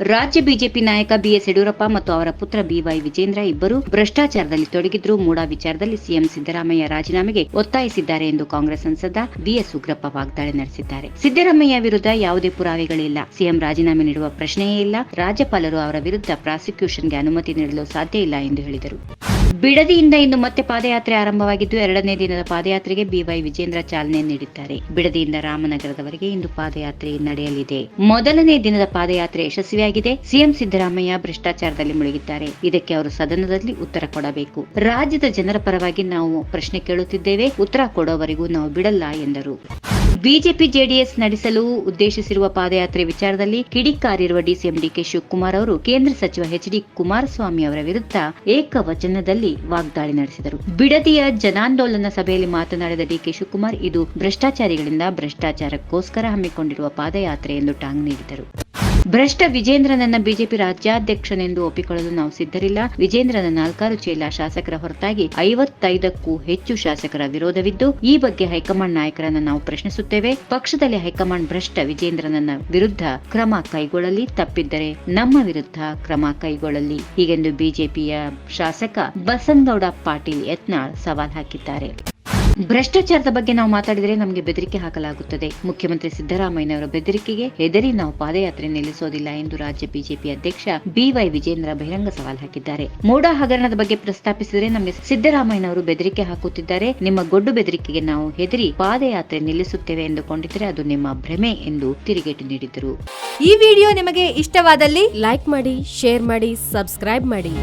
ರಾಜ್ಯ ಬಿಜೆಪಿ ನಾಯಕ ಬಿಎಸ್ ಯಡಿಯೂರಪ್ಪ ಮತ್ತು ಅವರ ಪುತ್ರ ಬಿವೈ ವಿಜೇಂದ್ರ ಇಬ್ಬರು ಭ್ರಷ್ಟಾಚಾರದಲ್ಲಿ ತೊಡಗಿದ್ರು. ಮೂಡಾ ವಿಚಾರದಲ್ಲಿ ಸಿಎಂ ಸಿದ್ದರಾಮಯ್ಯ ರಾಜೀನಾಮೆಗೆ ಒತ್ತಾಯಿಸಿದ್ದಾರೆ ಎಂದು ಕಾಂಗ್ರೆಸ್ ಸಂಸದ ಬಿಎಸ್ ಉಗ್ರಪ್ಪ ವಾಗ್ದಾಳಿ ನಡೆಸಿದ್ದಾರೆ. ಸಿದ್ದರಾಮಯ್ಯ ವಿರುದ್ಧ ಯಾವುದೇ ಪುರಾವೆಗಳಿಲ್ಲ. ಸಿಎಂ ರಾಜೀನಾಮೆ ನೀಡುವ ಪ್ರಶ್ನೆಯೇ ಇಲ್ಲ. ರಾಜ್ಯಪಾಲರು ಅವರ ವಿರುದ್ಧ ಪ್ರಾಸಿಕ್ಯೂಷನ್ಗೆ ಅನುಮತಿ ನೀಡಲು ಸಾಧ್ಯ ಇಲ್ಲ ಎಂದು ಹೇಳಿದರು. ಬಿಡದಿಯಿಂದ ಇಂದು ಮತ್ತೆ ಪಾದಯಾತ್ರೆ ಆರಂಭವಾಗಿದ್ದು, ಎರಡನೇ ದಿನದ ಪಾದಯಾತ್ರೆಗೆ ಬಿವೈ ವಿಜೇಂದ್ರ ಚಾಲನೆ ನೀಡಿದ್ದಾರೆ. ಬಿಡದಿಯಿಂದ ರಾಮನಗರದವರೆಗೆ ಇಂದು ಪಾದಯಾತ್ರೆ ನಡೆಯಲಿದೆ. ಮೊದಲನೇ ದಿನದ ಪಾದಯಾತ್ರೆ ಯಶಸ್ವಿಯಾಗಿದೆ ಸಿಎಂ ಸಿದ್ದರಾಮಯ್ಯ ಭ್ರಷ್ಟಾಚಾರದಲ್ಲಿ ಮುಳುಗಿದ್ದಾರೆ. ಇದಕ್ಕೆ ಅವರು ಸದನದಲ್ಲಿ ಉತ್ತರ ಕೊಡಬೇಕು. ರಾಜ್ಯದ ಜನರ ಪರವಾಗಿ ನಾವು ಪ್ರಶ್ನೆ ಕೇಳುತ್ತಿದ್ದೇವೆ. ಉತ್ತರ ಕೊಡೋವರೆಗೂ ನಾವು ಬಿಡಲ್ಲ ಎಂದರು. ಬಿಜೆಪಿ ಜೆಡಿಎಸ್ ನಡೆಸಲು ಉದ್ದೇಶಿಸಿರುವ ಪಾದಯಾತ್ರೆ ವಿಚಾರದಲ್ಲಿ ಕಿಡಿಕಾರಿರುವ ಡಿಸಿಎಂ ಡಿಕೆ ಶಿವಕುಮಾರ್ ಅವರು, ಕೇಂದ್ರ ಸಚಿವ ಎಚ್ ಡಿ ಕುಮಾರಸ್ವಾಮಿ ಅವರ ವಿರುದ್ಧ ಏಕವಚನದಲ್ಲಿ ವಾಗ್ದಾಳಿ ನಡೆಸಿದರು. ಬಿಡದಿಯ ಜನಾಂದೋಲನ ಸಭೆಯಲ್ಲಿ ಮಾತನಾಡಿದ ಡಿಕೆ ಶಿವಕುಮಾರ್, ಇದು ಭ್ರಷ್ಟಾಚಾರಿಗಳಿಂದ ಭ್ರಷ್ಟಾಚಾರಕ್ಕೋಸ್ಕರ ಹಮ್ಮಿಕೊಂಡಿರುವ ಪಾದಯಾತ್ರೆ ಎಂದು ಟಾಂಗ್ ನೀಡಿದರು. ಭ್ರಷ್ಟ ವಿಜೇಂದ್ರನನ್ನ ಬಿಜೆಪಿ ರಾಜ್ಯಾಧ್ಯಕ್ಷನೆಂದು ಒಪ್ಪಿಕೊಳ್ಳಲು ನಾವು ಸಿದ್ಧರಿಲ್ಲ. ವಿಜೇಂದ್ರನ ನಾಲ್ಕಾರು ಚೇಲ ಶಾಸಕರ ಹೊರತಾಗಿ ಐವತ್ತೈದಕ್ಕೂ ಹೆಚ್ಚು ಶಾಸಕರ ವಿರೋಧವಿದ್ದು, ಈ ಬಗ್ಗೆ ಹೈಕಮಾಂಡ್ ನಾಯಕರನ್ನ ನಾವು ಪ್ರಶ್ನಿಸುತ್ತೇವೆ. ಪಕ್ಷದಲ್ಲಿ ಹೈಕಮಾಂಡ್ ಭ್ರಷ್ಟ ವಿಜೇಂದ್ರನನ್ನ ವಿರುದ್ಧ ಕ್ರಮ ಕೈಗೊಳ್ಳಲಿ. ತಪ್ಪಿದ್ದರೆ ನಮ್ಮ ವಿರುದ್ಧ ಕ್ರಮ ಕೈಗೊಳ್ಳಲಿ. ಹೀಗೆಂದು ಬಿಜೆಪಿಯ ಶಾಸಕ ಬಸನಗೌಡ ಪಾಟೀಲ್ ಯತ್ನಾಳ್ ಸವಾಲ್ ಹಾಕಿದ್ದಾರೆ. ಭ್ರಷ್ಟಾಚಾರದ ಬಗ್ಗೆ ನಾವು ಮಾತಾಡಿದರೆ ನಮಗೆ ಬೆದರಿಕೆ ಹಾಕಲಾಗುತ್ತದೆ. ಮುಖ್ಯಮಂತ್ರಿ ಸಿದ್ದರಾಮಯ್ಯನವರ ಬೆದರಿಕೆಗೆ ಹೆದರಿ ನಾವು ಪಾದಯಾತ್ರೆ ನಿಲ್ಲಿಸೋದಿಲ್ಲ ಎಂದು ರಾಜ್ಯ ಬಿಜೆಪಿ ಅಧ್ಯಕ್ಷ ಬಿವೈ ವಿಜೇಂದ್ರ ಬಹಿರಂಗ ಸವಾಲ್ ಹಾಕಿದ್ದಾರೆ. ಮೋಡ ಹಗರಣದ ಬಗ್ಗೆ ಪ್ರಸ್ತಾಪಿಸಿದರೆ ನಮಗೆ ಸಿದ್ದರಾಮಯ್ಯನವರು ಬೆದರಿಕೆ ಹಾಕುತ್ತಿದ್ದಾರೆ. ನಿಮ್ಮ ಗೊಡ್ಡು ಬೆದರಿಕೆಗೆ ನಾವು ಹೆದರಿ ಪಾದಯಾತ್ರೆ ನಿಲ್ಲಿಸುತ್ತೇವೆ ಎಂದುಕೊಂಡಿದ್ದರೆ ಅದು ನಿಮ್ಮ ಭ್ರಮೆ ಎಂದು ತಿರುಗೇಟು ನೀಡಿದರು. ಈ ವಿಡಿಯೋ ನಿಮಗೆ ಇಷ್ಟವಾದಲ್ಲಿ ಲೈಕ್ ಮಾಡಿ, ಶೇರ್ ಮಾಡಿ, ಸಬ್ಸ್ಕ್ರೈಬ್ ಮಾಡಿ.